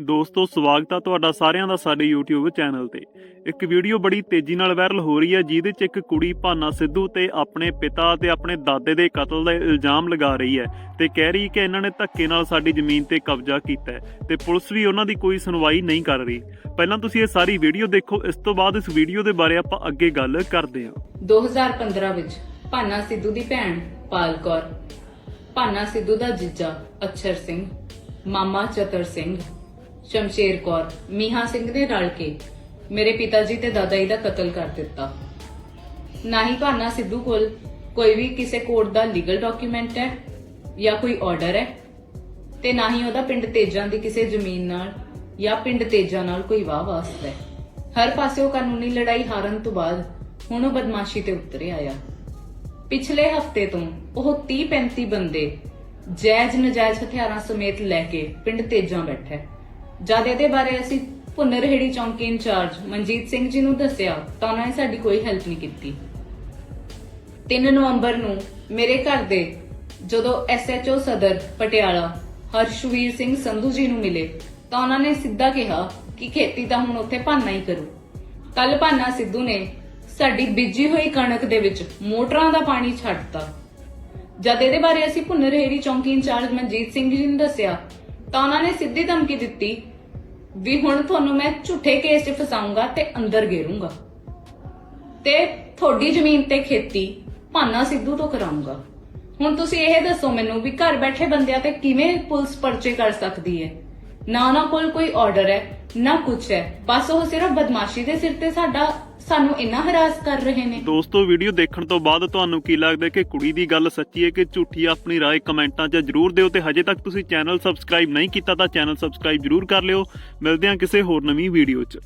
ਦੋਸਤੋ, ਸਵਾਗਤ ਆ ਤੁਹਾਡਾ ਸਾਰਿਆਂ ਦਾ ਸਾਡੇ YouTube ਚੈਨਲ ਤੇ। ਇੱਕ ਵੀਡੀਓ ਬੜੀ ਤੇਜ਼ੀ ਨਾਲ ਵਾਇਰਲ ਹੋ ਰਹੀ ਹੈ ਜਿਹਦੇ 'ਚ ਇੱਕ ਕੁੜੀ ਭਾਨਾ ਸਿੱਧੂ ਤੇ ਆਪਣੇ ਪਿਤਾ ਤੇ ਆਪਣੇ ਦਾਦੇ ਦੇ ਕਤਲ ਦਾ ਇਲਜ਼ਾਮ ਲਗਾ ਰਹੀ ਹੈ ਤੇ ਕਹਿ ਰਹੀ ਕਿ ਇਹਨਾਂ ਨੇ ਧੱਕੇ ਨਾਲ ਸਾਡੀ ਜ਼ਮੀਨ ਤੇ ਕਬਜ਼ਾ ਕੀਤਾ ਹੈ ਤੇ ਪੁਲਿਸ ਵੀ ਉਹਨਾਂ ਦੀ ਕੋਈ ਸੁਣਵਾਈ ਨਹੀਂ ਕਰ ਰਹੀ। ਪਹਿਲਾਂ ਤੁਸੀਂ ਇਹ ਸਾਰੀ ਵੀਡੀਓ ਦੇਖੋ, ਇਸ ਤੋਂ ਬਾਅਦ ਇਸ ਵੀਡੀਓ ਦੇ ਬਾਰੇ ਆਪਾਂ ਅੱਗੇ ਗੱਲ ਕਰਦੇ ਹਾਂ। 2015 ਵਿੱਚ ਭਾਨਾ ਸਿੱਧੂ ਦੀ ਭੈਣ ਪਾਲ ਕੌਰ, ਭਾਨਾ ਸਿੱਧੂ ਦਾ ਜੀਜਾ ਅਛਰ ਸਿੰਘ ਮਾਮਾ ਚਤਰ ਸਿੰਘ, ਸ਼ਮਸ਼ੇਰ ਕੌਰ, ਮੀਹਾ ਸਿੰਘ ਨੇ ਰਲ ਕੇ ਮੇਰੇ ਪਿਤਾ ਜੀ ਤੇ ਦਾਦਾ ਜੀ ਦਾ ਕਤਲ ਕਰ ਦਿੱਤਾ। ਨਾ ਹੀ ਭਾਨਾ ਸਿੱਧੂ ਕੋਲ ਕੋਈ ਵੀ ਕਿਸੇ ਕੋਰਟ ਦਾ ਲੀਗਲ ਡਾਕੂਮੈਂਟ ਹੈ ਜਾਂ ਕੋਈ ਆਰਡਰ ਹੈ ਤੇ ਨਾ ਹੀ ਉਹਦਾ ਪਿੰਡ ਤੇਜਾਂ ਦੀ ਕਿਸੇ ਜ਼ਮੀਨ ਨਾਲ ਜਾਂ ਪਿੰਡ ਤੇਜਾਂ ਨਾਲ ਕੋਈ ਵਾਹ ਵਾਸਤਾ ਹੈ। ਹਰ ਪਾਸੇ ਉਹ ਕਾਨੂੰਨੀ ਲੜਾਈ ਹਾਰਨ ਤੋਂ ਬਾਅਦ ਹੁਣ ਉਹ ਬਦਮਾਸ਼ੀ ਤੇ ਉਤਰੇ ਆਇਆ। ਪਿਛਲੇ ਹਫ਼ਤੇ ਤੋਂ ਉਹ 30 35 ਬੰਦੇ ਜਾਇਜ਼ ਨਜਾਇਜ਼ ਹਥਿਆਰਾਂ ਸਮੇਤ ਲੈ ਕੇ ਪਿੰਡ ਤੇਜਾਂ ਬੈਠਾ ਜਦ ਇਹਦੇ ਬਾਰੇ ਅਸੀਂ ਭੁੰਨਰਹੇੜੀ ਚੌਂਕੀ ਇੰਚਾਰਜ ਮਨਜੀਤ ਸਿੰਘ ਜੀ ਨੂੰ ਦੱਸਿਆ, ਤਾਂ ਉਹਨਾਂ ਨੇ ਸਾਡੀ ਕੋਈ ਹੈਲਪ ਨਹੀਂ ਕੀਤੀ। 3 ਨਵੰਬਰ ਨੂੰ ਮੇਰੇ ਘਰ ਦੇ ਜਦੋਂ ਐਸਐਚਓ ਸਦਰ ਪਟਿਆਲਾ ਹਰਸ਼ਵੀਰ ਸਿੰਘ ਸੰਧੂ ਜੀ ਨੂੰ ਮਿਲੇ, ਤਾਂ ਉਹਨਾਂ ਨੇ ਸਿੱਧਾ ਕਿਹਾ ਕਿ ਖੇਤੀ ਤਾਂ ਹੁਣ ਉੱਥੇ ਭਾਨਾ ਹੀ ਕਰੂ। ਕੱਲ ਭਾਨਾ ਸਿੱਧੂ ਨੇ ਸਾਡੀ ਬੀਜੀ ਹੋਈ ਕਣਕ ਦੇ ਵਿੱਚ ਮੋਟਰਾਂ ਦਾ ਪਾਣੀ ਛੱਡਤਾ ਜਦ ਇਹਦੇ ਬਾਰੇ ਅਸੀਂ ਭੁੰਨਰਹੇੜੀ ਚੌਂਕੀ ਇੰਚਾਰਜ ਮਨਜੀਤ ਸਿੰਘ ਜੀ ਨੂੰ ਦੱਸਿਆ, ਤਾਂ ਉਹਨਾਂ ਨੇ ਸਿੱਧੀ ਧਮਕੀ ਦਿੱਤੀ ਵੀ ਹੁਣ ਤੁਹਾਨੂੰ ਮੈਂ ਝੂਠੇ ਕੇਸ 'ਚ ਫਸਾਉਂਗਾ ਤੇ ਅੰਦਰ ਗੇਰੂੰਗਾ ਤੇ ਤੁਹਾਡੀ ਜ਼ਮੀਨ ਤੇ ਖੇਤੀ ਭਾਨਾ ਸਿੱਧੂ ਤੋਂ ਕਰਾਉਂਗਾ। ਹੁਣ ਤੁਸੀਂ ਇਹ ਦੱਸੋ ਮੈਨੂੰ ਵੀ ਘਰ ਬੈਠੇ ਬੰਦਿਆਂ ਤੇ ਕਿਵੇਂ ਪੁਲਿਸ ਪਰਚੇ ਕਰ ਸਕਦੀ ਹੈ? ਨਾ ਉਹਨਾਂ ਕੋਲ ਕੋਈ ਆਰਡਰ ਹੈ, ਨਾ ਕੁਝ ਹੈ। ਬਸ ਉਹ ਸਿਰਫ ਬਦਮਾਸ਼ੀ ਦੇ ਸਿਰ ਤੇ ਸਾਡਾ ਸਾਨੂੰ ਇੰਨਾ ਹਰਾਸ ਕਰ ਰਹੇ ਨੇ ਦੋਸਤੋ ਵੀਡੀਓ ਦੇਖਣ ਤੋਂ ਬਾਅਦ ਤੁਹਾਨੂੰ ਕੀ ਲੱਗਦਾ ਕਿ ਕੁੜੀ ਦੀ ਗੱਲ ਸੱਚੀ ਹੈ ਕਿ ਝੂਠੀ ਹੈ? ਆਪਣੀ رائے ਕਮੈਂਟਾਂ 'ਚ ਜਰੂਰ ਦਿਓ ਤੇ ਹਜੇ ਤੱਕ ਤੁਸੀਂ ਚੈਨਲ ਸਬਸਕ੍ਰਾਈਬ ਨਹੀਂ ਕੀਤਾ ਤਾਂ ਚੈਨਲ ਸਬਸਕ੍ਰਾਈਬ ਜਰੂਰ ਕਰ ਲਿਓ ਮਿਲਦੇ ਹਾਂ ਕਿਸੇ ਹੋਰ ਨਵੀਂ ਵੀਡੀਓ 'ਚ